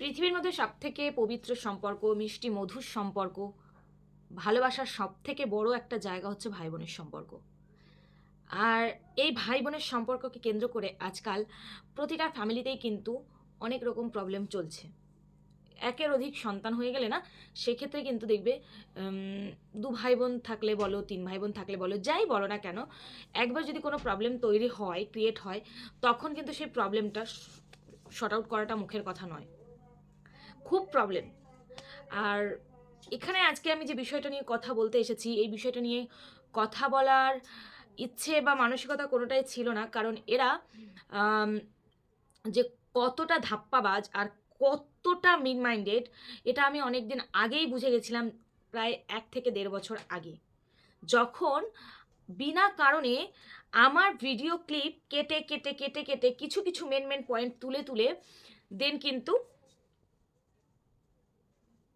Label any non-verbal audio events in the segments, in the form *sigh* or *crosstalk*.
পৃথিবীর মধ্যে সব থেকে পবিত্র সম্পর্ক, মিষ্টি মধুর সম্পর্ক, ভালোবাসার সব থেকে বড় একটা জায়গা হচ্ছে ভাই বোনের সম্পর্ক। আর এই ভাই বোনের সম্পর্ককে কেন্দ্র করে আজকাল প্রতিটা ফ্যামিলিতেই কিন্তু অনেক রকম প্রবলেম চলছে। একের অধিক সন্তান হয়ে গেলে না, সেক্ষেত্রে কিন্তু দেখবে দু ভাই বোন থাকলে বলো, তিন ভাই বোন থাকলে বলো, যাই বলো না কেন, একবার যদি কোনো প্রবলেম তৈরি হয়, ক্রিয়েট হয়, তখন কিন্তু সেই প্রবলেমটা শর্ট আউট করাটা মুখের কথা নয়। খুব প্রবলেম আর এখানে আজকে আমি যে বিষয়টা নিয়ে কথা বলতে এসেছি, এই বিষয়টা নিয়ে কথা বলার ইচ্ছে বা মানসিকতা কোনোটাই ছিল না। কারণ এরা যে কতটা ধাপ্পাবাজ আর কতটা মিন মাইন্ডেড এটা আমি অনেক দিন আগেই বুঝে গেছিলাম প্রায় এক থেকে দেড় বছর আগে। যখন বিনা কারণে আমার ভিডিও ক্লিপ কেটে কেটে কেটে কেটে কিছু কিছু মেন মেন পয়েন্ট তুলে তুলে দেন কিন্তু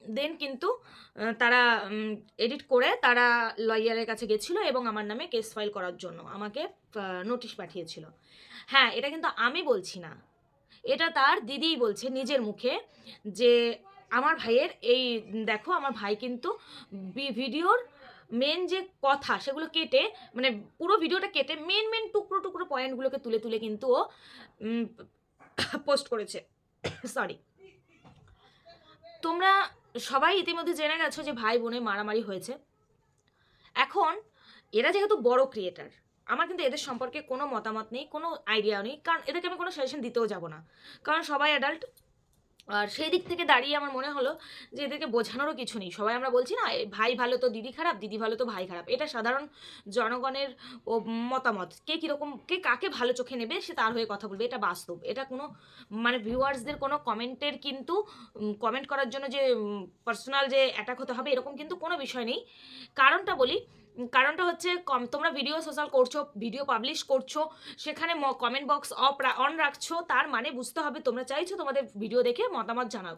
দেন কিন্তু তারা এডিট করে তারা লয়ারের কাছে গেছিল এবং আমার নামে কেস ফাইল করার জন্য আমাকে নোটিশ পাঠিয়েছিল। হ্যাঁ এটা কিন্তু আমি বলছি না। এটা তার দিদিই বলছে নিজের মুখে যে আমার ভাইয়ের এই, দেখো আমার ভাই কিন্তু ভিডিওর মেন যে কথা সেগুলো কেটে মানে পুরো ভিডিওটা কেটে মেন মেন টুকরো টুকরো পয়েন্টগুলোকে তুলে তুলে কিন্তু ও পোস্ট করেছে। *coughs* সরি তোমরা সবাই ইতিমধ্যে জেনে গেছো যে ভাই বোনে মারামারি হয়েছে। এখন এরা যেহেতু বড় ক্রিয়েটার আমার কিন্তু এদের সম্পর্কে কোনো মতামত নেই, কোনো আইডিয়াও নেই, কারণ এদেরকে আমি কোনো সাজেশন দিতেও যাব না। কারণ সবাই অ্যাডাল্ট আর সেই দিক থেকে দাঁড়িয়ে আমার মনে হলো যে এদেরকে বোঝানোরও কিছু নেই। সবাই আমরা বলছি না ভাই ভালো তো দিদি খারাপ, দিদি ভালো তো ভাই খারাপ। এটা সাধারণ জনগণের, ও, মতামত। কে কীরকম, কে কাকে ভালো চোখে নেবে সে তার হয়ে কথা বলবে, এটা বাস্তব। এটা কোনো মানে ভিউয়ার্সদের কোনো কমেন্টের কিন্তু কমেন্ট করার জন্য যে পার্সোনাল যে অ্যাটাক হতে হবে, এরকম কিন্তু কোনো বিষয় নেই। কারণটা বলি কারণটা হচ্ছে কম তোমরা ভিডিও সোশ্যাল করছ ভিডিও পাবলিশ করছ, সেখানে কমেন্ট বক্স অফ অন রাখছো, তার মানে বুঝতে হবে তোমরা চাইছো তোমাদের ভিডিও দেখে মতামত জানাও।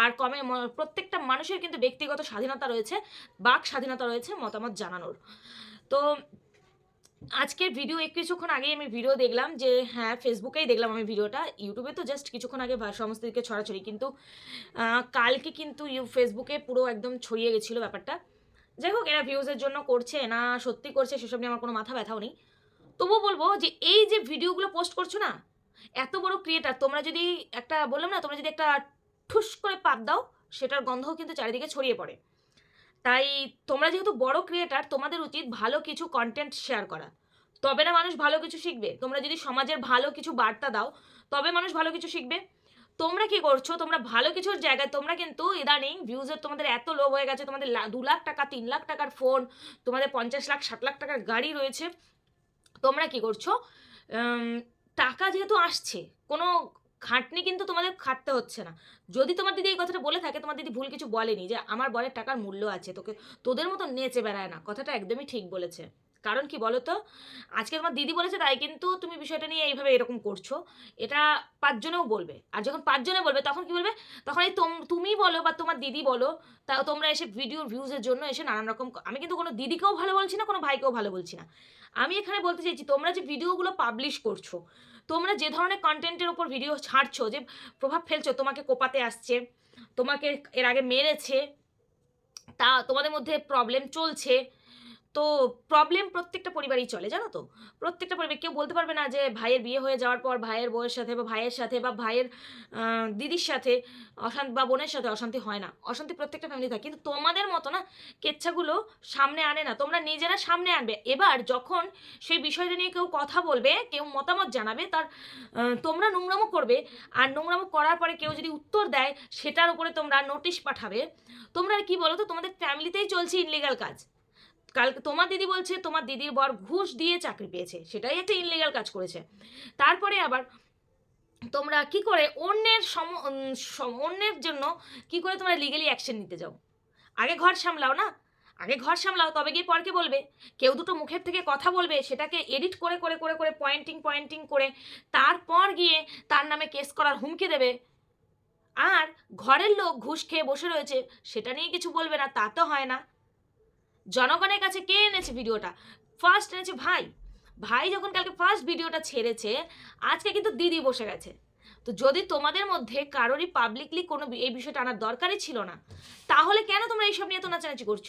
আর কমে প্রত্যেকটা মানুষের কিন্তু ব্যক্তিগত স্বাধীনতা রয়েছে, বাক স্বাধীনতা রয়েছে মতামত জানানোর। তো আজকের ভিডিও কিছুক্ষণ আগেই আমি ভিডিও দেখলাম যে হ্যাঁ ফেসবুকেই দেখলাম আমি ভিডিওটা ইউটিউবে তো জাস্ট কিছুক্ষণ আগে সমস্ত দিকে ছড়াছড়ি, কিন্তু কালকে কিন্তু ইউ ফেসবুকে পুরো একদম ছড়িয়ে গেছিল ব্যাপারটা। যাই হোক, এরা ভিউজের জন্য করছে, না সত্যি করছে, সেসব নিয়ে আমার কোনো মাথা ব্যথাও নেই। তবুও বলব যে, এই যে ভিডিওগুলো পোস্ট করছ না, এত বড় ক্রিয়েটার তোমরা যদি একটা, বললাম না, তোমরা যদি একটা ঠুস করে পাত দাও, সেটার গন্ধও কিন্তু চারিদিকে ছড়িয়ে পড়ে। তাই তোমরা যেহেতু বড় ক্রিয়েটার তোমাদের উচিত ভালো কিছু কন্টেন্ট শেয়ার করা। তবে না মানুষ ভালো কিছু শিখবে। তোমরা যদি সমাজের ভালো কিছু বার্তা দাও, তবে মানুষ ভালো কিছু শিখবে। তোমরা কি করছ? তোমরা ভালো কিছুর জায়গায়, তোমরা কিন্তু ইদানিং ভিউজের তোমাদের এত লোভ হয়ে গেছে, তোমাদের লা- দু লাখ টাকা, তিন লাখ টাকার ফোন তোমাদের পঞ্চাশ লাখ, ষাট লাখ টাকার গাড়ি রয়েছে। তোমরা কি করছ? টাকা যেহেতু আসছে, কোনো খাটনি কিন্তু তোমাদের খাটতে হচ্ছে না। যদি তোমার দিদি এই কথাটা বলে থাকে, তোমার দিদি ভুল কিছু বলেনি যে, আমার বরের টাকার মূল্য আছে, তোকে, তোদের মতো নেচে বেড়ায় না। কথাটা একদমই ঠিক বলেছে। কারণ কি বলো তো আজকে তোমার দিদি বলেছে, তাই কিন্তু তুমি বিষয়টা নিয়ে এইভাবে এরকম করছ। এটা পাঁচজনেও বলবে। আর যখন পাঁচজনে বলবে, তখন কি বলবে? তখন এই তোম- বলো বা তোমার দিদি বলো, তা তোমরা এসে ভিডিওর ভিউজের জন্য এসে নানান রকম আমি কিন্তু কোনো দিদিকেও ভালো বলছি না, কোনো ভাইকেও ভালো বলছি না। আমি এখানে বলতে চাইছি, তোমরা যে ভিডিওগুলো পাবলিশ করছ, তোমরা যে ধরনের কন্টেন্টের ওপর ভিডিও ছাড়ছো, যে প্রভাব ফেলছো, তোমাকে কোপাতে আসছে, তোমাকে এর আগে মেরেছে, তা তোমাদের মধ্যে প্রবলেম চলছে তো প্রবলেম প্রত্যেকটা পরিবারই চলে, জানো তো? প্রত্যেকটা পরিবার, কেউ বলতে পারবে না যে ভাইয়ের বিয়ে হয়ে যাওয়ার পর ভাইয়ের বউয়ের সাথে বা ভাইয়ের সাথে বা ভাইয়ের দিদির সাথে অশান্তি বা বোনের সাথে অশান্তি হয় না। অশান্তি প্রত্যেকটা ফ্যামিলি থাকে। কিন্তু তোমাদের মতো না, কেচ্ছাগুলো সামনে আনে না। তোমরা নিজেরা সামনে আনবে। এবার যখন সেই বিষয়টা নিয়ে কেউ কথা বলবে, কেউ মতামত জানাবে, তার তোমরা নোংরামো করবে। আর নোংরামো করার পরে কেউ যদি উত্তর দেয়, সেটার উপরে তোমরা নোটিশ পাঠাবে। তোমরা কি বলো তো তোমাদের ফ্যামিলিতেই চলছে ইনলিগাল কাজ। কালকে তোমার দিদি বলছে, তোমার দিদির বর ঘুষ দিয়ে চাকরি পেয়েছে, সেটাই একটা ইনলিগাল কাজ করেছে। তারপরে আবার তোমরা কি করে অন্যের সম- অন্যের জন্য কি করে তোমরা লিগালি অ্যাকশন নিতে যাও? আগে ঘর সামলাও না? আগে ঘর সামলাও, তবে গিয়ে পরকে বলবে। কেউ দুটো মুখের থেকে কথা বলবে, সেটাকে এডিট করে করে করে করে পয়েন্টিং পয়েন্টিং করে তারপর গিয়ে তার নামে কেস করার হুমকি দেবে। আর ঘরের লোক ঘুষ খেয়ে বসে রয়েছে, সেটা নিয়ে কিছু বলবে না, তা তো হয় না। জনগণের কাছে কে এনেছে ভিডিওটা? ফার্স্ট এনেছে ভাই। ভাই যখন কালকে ফার্স্ট ভিডিওটা ছেড়েছে, আজকে কিন্তু দিদি বসে গেছে। তো যদি তোমাদের মধ্যে কারোরই পাবলিকলি কোনো এই বিষয়টা আনার দরকারই ছিল না, তাহলে কেন তোমরা এইসব নিয়ে এত নাচানাচি করছ?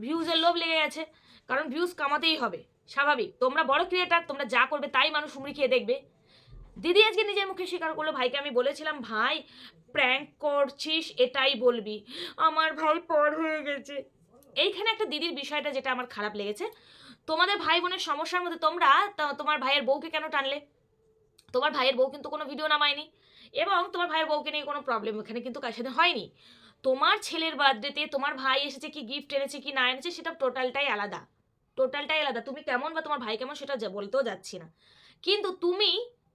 ভিউজের লোভ লেগে গেছে। কারণ ভিউজ কামাতেই হবে। স্বাভাবিক। তোমরা বড় ক্রিয়েটার তোমরা যা করবে তাই মানুষ উমরি খেয়ে দেখবে। দিদি আজকে নিজের মুখে স্বীকার করল, ভাইকে আমি বলেছিলাম, ভাই প্র্যাঙ্ক করছিস, এটাই বলবি। আমার ভাই পর হয়ে গেছে। এইখানে একটা দিদির বিষয়টা যেটা আমার খারাপ লেগেছে। তোমাদের ভাই বোনের সমস্যার মধ্যে তোমরা তোমার ভাইয়ের বউকে কেন টানলে? তোমার ভাইয়ের বউ কিন্তু কোনো ভিডিও নামায়নি এবং তোমার ভাইয়ের বউকে নিয়ে কোনো প্রবলেম এখানে কিন্তু কার সাথে হয়নি। তোমার ছেলের বার্থডেতে তোমার ভাই এসেছে কি গিফট এনেছে কি না এনেছে সেটা টোটালটাই আলাদা। টোটালটাই আলাদা। তুমি কেমন বা তোমার ভাই কেমন সেটা বলতেও যাচ্ছি না। কিন্তু তুমি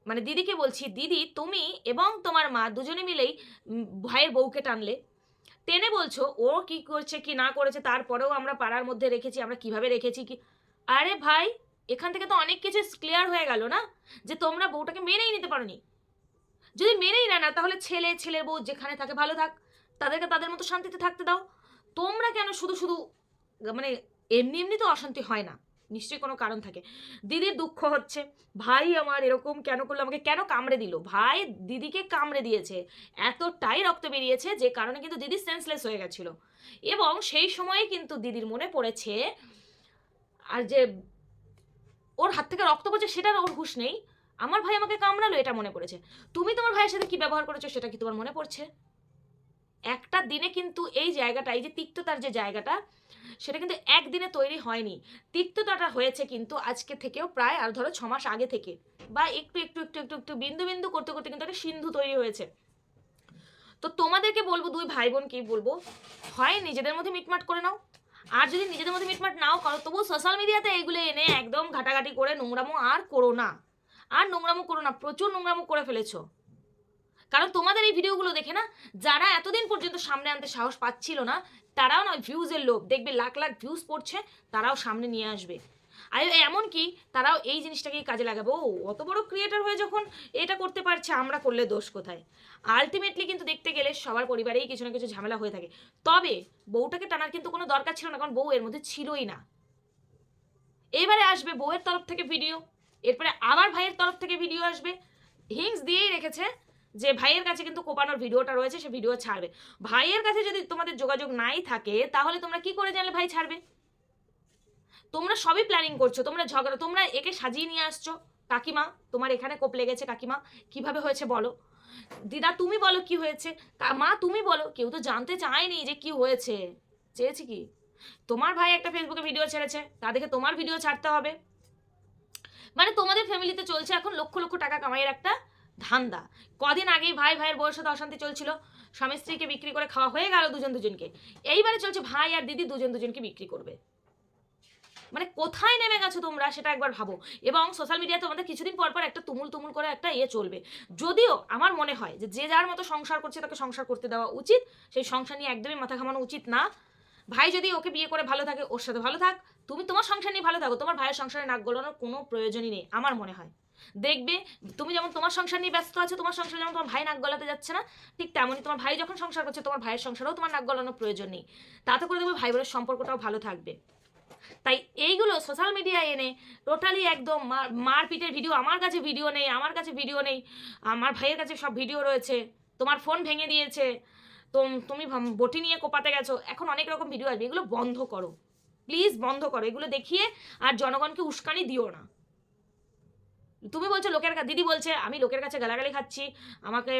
মানে দিদিকে বলছি, দিদি, তুমি এবং তোমার মা দুজনে মিলেই ভাইয়ের বউকে টানলে। টেনে বলছো, ও কি করছে, কি না করেছে, তারপরেও আমরা পাড়ার মধ্যে রেখেছি, আমরা কীভাবে রেখেছি, কি? আরে ভাই, এখান থেকে তো অনেক কিছু ক্লিয়ার হয়ে গেল না? যে তোমরা বউটাকে মেনেই নিতে পারোনি। যদি মেনেই না না, তাহলে ছেলে, ছেলের বউ যেখানে থাকে ভালো থাক। তাদেরকে তাদের মতো শান্তিতে থাকতে দাও। তোমরা কেন শুধু শুধু মানে এমনি এমনি তো অশান্তি হয় না? নিশ্চয়ই কোনো কারণ থাকে। দিদির দুঃখ হচ্ছে, ভাই আমার এরকম কেন করল? আমাকে কেন কামড়ে দিল? ভাই দিদিকে কামড়ে দিয়েছে। এতটাই রক্ত বেরিয়েছে যে কারণে কিন্তু দিদি সেন্সলেস হয়ে গেছিল। এবং সেই সময়ে কিন্তু দিদির মনে পড়েছে, আর যে ওর হাত থেকে রক্ত পড়ছে সেটার ওর হুঁশ নেই। আমার ভাই আমাকে কামড়ালো, এটা মনে পড়েছে। তুমি তোমার ভাইয়ের সাথে কি ব্যবহার করেছ সেটা কি তোমার মনে পড়ছে? একটা দিনে কিন্তু এই জায়গাটা, এই যে তিক্ততার যে জায়গাটা, সেটা কিন্তু একদিনে তৈরি হয়নি। তিক্ততাটা হয়েছে কিন্তু আজকে থেকেও প্রায়, আর ধরো ছ মাস আগে থেকে, বা একটু একটু একটু একটু একটু বিন্দু বিন্দু করতে করতে কিন্তু একটা সিন্ধু তৈরি হয়েছে। তো তোমাদেরকে বলব, দুই ভাই বোন কি বলব, হয় নিজেদের মধ্যে মিটমাট করে নাও, আর যদি নিজেদের মধ্যে মিটমাট নাও করো, তবুও সোশ্যাল মিডিয়াতে এগুলো এনে একদম ঘাটাঘাটি করে নোংরামো আর করো না। আর নোংরামো করো না, প্রচুর নোংরামো করে ফেলেছো। কারণ তোমাদের এই ভিডিওগুলো দেখে না, যারা এতদিন পর্যন্ত সামনে আনতে সাহস পাচ্ছিল না, তারাও না ভিউজের লোভ। দেখবে লাখ লাখ ভিউজ পড়ছে, তারাও সামনে নিয়ে আসবে। আর এমন কি, তারাও এই জিনিসটাকেই কাজে লাগাবে। ও, অত বড় ক্রিয়েটার হয়ে যখন এটা করতে পারছে, আমরা করলে দোষ কোথায়? আলটিমেটলি কিন্তু দেখতে গেলে সবার পরিবারেই কিছু না কিছু ঝামেলা হয়ে থাকে। তবে বউটাকে টানার কিন্তু কোনো দরকার ছিল না, কারণ বউ এর মধ্যে ছিলই না। এবারে আসবে বউয়ের তরফ থেকে ভিডিও এরপরে আবার ভাইয়ের তরফ থেকে ভিডিও আসবে। হিংস দিয়েই রেখেছে যে ভাইয়ের কাছে কিন্তু কোপানোর ভিডিওটা রয়েছে, সে ভিডিও ছাড়বে। ভাইয়ের কাছে যদি তোমাদের যোগাযোগ নাই থাকে, তাহলে তোমরা কি করে জানলে ভাই ছাড়বে? তোমরা সবই প্ল্যানিং করছ, তোমরা ঝগড়া, তোমরা একে সাজিয়ে নিয়ে আসছো। কাকিমা, তোমার এখানে কোপ লেগেছে কাকিমা, কীভাবে হয়েছে বলো? দিদা, তুমি বলো কি হয়েছে? মা, তুমি বলো। কেউ তো জানতে চায়নি যে কি হয়েছে। চেয়েছি কি? তোমার ভাই একটা ফেসবুকে ভিডিও ছেড়েছে, তা দেখে তোমার ভিডিও ছাড়তে হবে। মানে তোমাদের ফ্যামিলিতে চলছে এখন লক্ষ লক্ষ টাকা কামাইয়ের একটা ধান্দা। কদিন আগেই ভাই ভাইয়ের বউয়ের সাথে অশান্তি চলছিল। স্বামী স্ত্রীকে বিক্রি করে খাওয়া হয়ে গেল দুজন দুজনকে। এইবারে চলছে ভাই আর দিদি দুজন দুজনকে বিক্রি করবে। মানে কোথায় নেমে গেছো তোমরা সেটা একবার ভাবো। এবং সোশ্যাল মিডিয়াতে তোমাদের কিছুদিন পর পর একটা তুমুল তুমুল করে একটা ইয়ে চলবে। যদিও আমার মনে হয় যে যে যার মতো সংসার করছে তাকে সংসার করতে দেওয়া উচিত। সেই সংসার নিয়ে একদমই মাথা ঘামানো উচিত না। ভাই যদি ওকে বিয়ে করে ভালো থাকে, ওর সাথে ভালো থাক, তুমি তোমার সংসার নিয়ে ভালো থাকো। তোমার ভাইয়ের সংসারে নাক গলানোর কোনো প্রয়োজনই নেই, আমার মনে হয়। দেখবে তুমি যেমন তোমার সংসার নিয়ে ব্যস্ত আছো, তোমার সংসার যেমন তোমার ভাই নাক গলাতে যাচ্ছে না, ঠিক তেমনই তোমার ভাই যখন সংসার করছে, তোমার ভাইয়ের সংসারেও তোমার নাক গলানোর প্রয়োজন নেই। তাতে করে দেখবে ভাই বোনের সম্পর্কটাও ভালো থাকবে। তাই এইগুলো সোশ্যাল মিডিয়ায় এনে টোটালি একদম মারপিটের ভিডিও আমার কাছে ভিডিও নেই, আমার কাছে ভিডিও নেই, আমার ভাইয়ের কাছে সব ভিডিও রয়েছে, তোমার ফোন ভেঙে দিয়েছে তুমি বটি নিয়ে কোপাতে গেছো, এখন অনেক রকম ভিডিও আসবে, এগুলো বন্ধ করো। প্লিজ বন্ধ করো, এগুলো দেখিয়ে আর জনগণকে উস্কানি দিও না। তুমি বলছো লোকের দিদি বলছে, আমি লোকের কাছে গালাগালি খাচ্ছি, আমাকে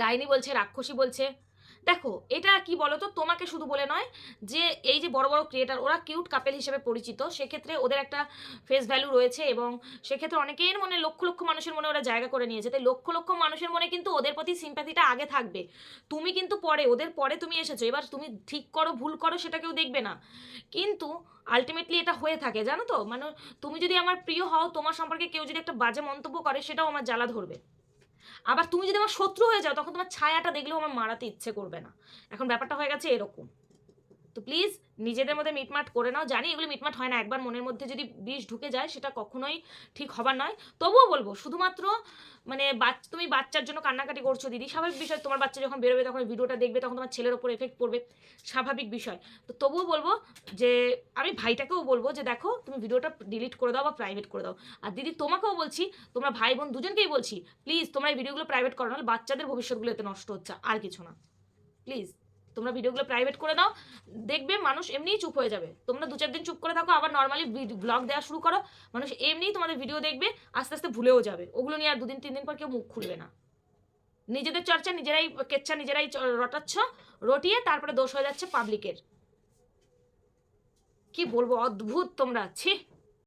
ডাইনি বলছে, রাক্ষসী বলছে। দেখো, এটা কি বলতো? তোমাকে শুধু বলে নয় যে এই যে বড় বড় ক্রিয়েটার ওরা কিউট কাপেল হিসেবে পরিচিত। সেক্ষেত্রে ওদের একটা ফেস ভ্যালু রয়েছে এবং সেক্ষেত্রে অনেকের মনে লক্ষ লক্ষ মানুষের মনে ওরা জায়গা করে নিয়েছে। তাই লক্ষ লক্ষ মানুষের মনে কিন্তু ওদের প্রতি সিম্প্যাথিটা আগে থাকবে। তুমি কিন্তু পরে, ওদের পরে তুমি এসেছ। এবার তুমি ঠিক করো, ভুল করো, সেটা কেউ দেখবে না। কিন্তু আলটিমেটলি এটা হয়ে থাকে, জানো তো? মানে তুমি যদি আমার প্রিয় হও, তোমার সম্পর্কে কেউ যদি একটা বাজে মন্তব্য করে, সেটাও আমার জ্বালা ধরবে। আবার তুমি যদি আমার শত্রু হয়ে যাও, তখন তোমার ছায়াটা দেখলেও আমার মারাতে ইচ্ছে করবে না। এখন ব্যাপারটা হয়ে গেছে এরকম। তো প্লিজ নিজেদের মধ্যে মিটমাট করে নাও। জানি এগুলো মিটমাট হয় না, একবার মনের মধ্যে যদি বিষ ঢুকে যায়, সেটা কখনোই ঠিক হবার নয়। তবুও বলব, শুধুমাত্র মানে তুমি বাচ্চার জন্য কান্নাকাটি করছ দিদি, স্বাভাবিক বিষয়, তোমার বাচ্চা যখন বেরোবে তখন ভিডিওটা দেখবে, তখন তোমার ছেলের ওপর এফেক্ট পড়বে, স্বাভাবিক বিষয়। তো তবুও বলব যে, আমি ভাইটাকেও বলব যে, দেখো, তুমি ভিডিওটা ডিলিট করে দাও বা প্রাইভেট করে দাও। আর দিদি, তোমাকেও বলছি, তোমরা ভাই বোন দুজনকেই বলছি প্লিজ তোমরা এই ভিডিওগুলো প্রাইভেট করো, নাহলে বাচ্চাদের ভবিষ্যৎগুলো এতে নষ্ট হচ্ছে, আর কিছু না। প্লিজ তোমরা ভিডিওগুলো প্রাইভেট করে দাও, দেখবে মানুষ এমনিই চুপ হয়ে যাবে। তোমরা দু চার দিন চুপ করে থাকো, আবার নর্মালি ব্লগ দেওয়া শুরু করো, মানুষ এমনিই তোমাদের ভিডিও দেখবে, আস্তে আস্তে ভুলেও যাবে। ওগুলো নিয়ে আর দুদিন তিন দিন পর কেউ মুখ খুলবে না। নিজেদের চর্চা, নিজেরাই কেচ্ছা, নিজেরাই রটাচ্ছ, রটিয়ে তারপরে দোষ হয়ে যাচ্ছে পাবলিকের কি বলব, অদ্ভুত তোমরা, ছি।